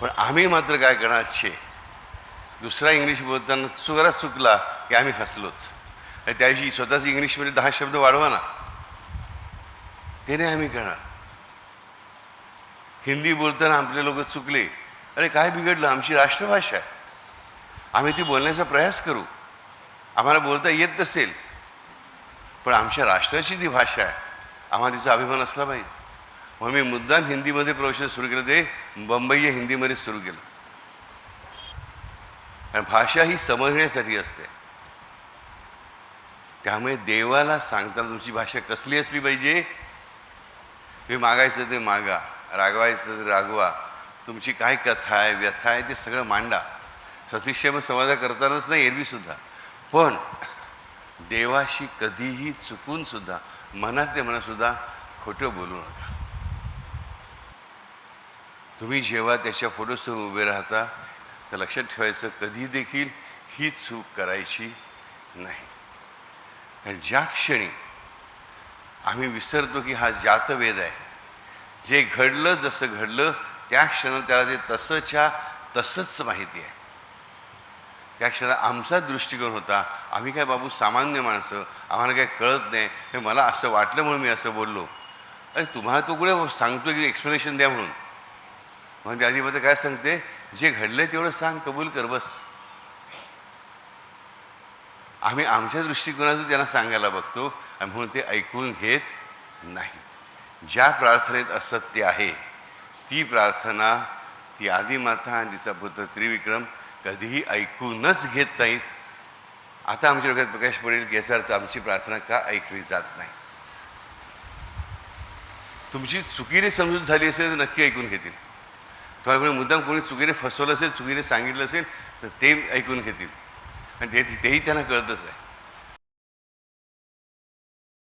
पण आम्ही मात्र काय करणार? छे. दुसरा इंग्लिश बोलताना चुकरा चुकला की आम्ही हसलोच आणि त्याविषयी स्वतःच इंग्लिशमध्ये दहा शब्द वाढवा ना. ते नाही आम्ही करणार. हिंदी बोलताना आपले लोक चुकले. अरे काय बिघडलं? आमची राष्ट्रभाषा आहे. आम्ही ती बोलण्याचा प्रयास करू. आम्हाला बोलता येत नसेल. पण आमच्या राष्ट्राची ती भाषा आहे. आम्हाला तिचा अभिमान असला पाहिजे. मग मी मुद्दाम हिंदीमध्ये प्रवचन सुरू केलं. ते बंबई हिंदीमध्ये सुरू केलं. कारण भाषा ही समजण्यासाठी असते. त्यामुळे देवाला सांगताना तुमची भाषा कसली असली पाहिजे? हे मागायचं ते मागा रागवायचं ते रागवा. तुमची काय कथा आहे व्यथा आहे ते सगळं मांडा. सतिशय संवाद करतानाच नाही एरवीसुद्धा पण देवाशी कधीही चुकून सुद्धा मनात ते मनातसुद्धा खोटं बोलू नका. तुम्ही जेव्हा त्याच्या फोटोसह उभे राहता तर लक्षात ठेवायचं कधी देखील ही चूक करायची नाही. आणि ज्या क्षणी आम्ही विसरतो की हा जातवेद आहे जे घडलं जसं घडलं त्या क्षणात त्याला ते तसंच्या तसंच माहिती आहे. त्या क्षणात आमचा दृष्टिकोन होता आम्ही काय बाबू सामान्य माणसं आम्हाला काय कळत नाही हे मला असं वाटलं म्हणून मी असं बोललो. आणि तुम्हाला तो कुठे सांगतो की एक्सप्लेनेशन द्या म्हणून? म्हणजे आधीमध्ये काय सांगते? जे घडलंय तेवढं सांग कबूल कर बस. आम्ही आमच्या दृष्टिकोनातून त्यांना सांगायला बघतो आणि म्हणून ते ऐकून घेत नाहीत. ज्या प्रार्थनेत असत्य आहे ती प्रार्थना ती आदिमाता आणि तिचा पुत्र त्रिविक्रम कधीही ऐकूनच घेत नाहीत. आता आमच्या डोक्यात प्रकाश पडेल की याचा अर्थ आमची प्रार्थना का ऐकली जात नाही? तुमची चुकीने समजूत झाली असेल तर नक्की ऐकून घेतील. किंवा कोणी मुद्दाम कोणी चुकीने फसवलं असेल चुकीने सांगितलं असेल तर ते ऐकून घेतील. आणि ते तेही त्यांना कळतच आहे.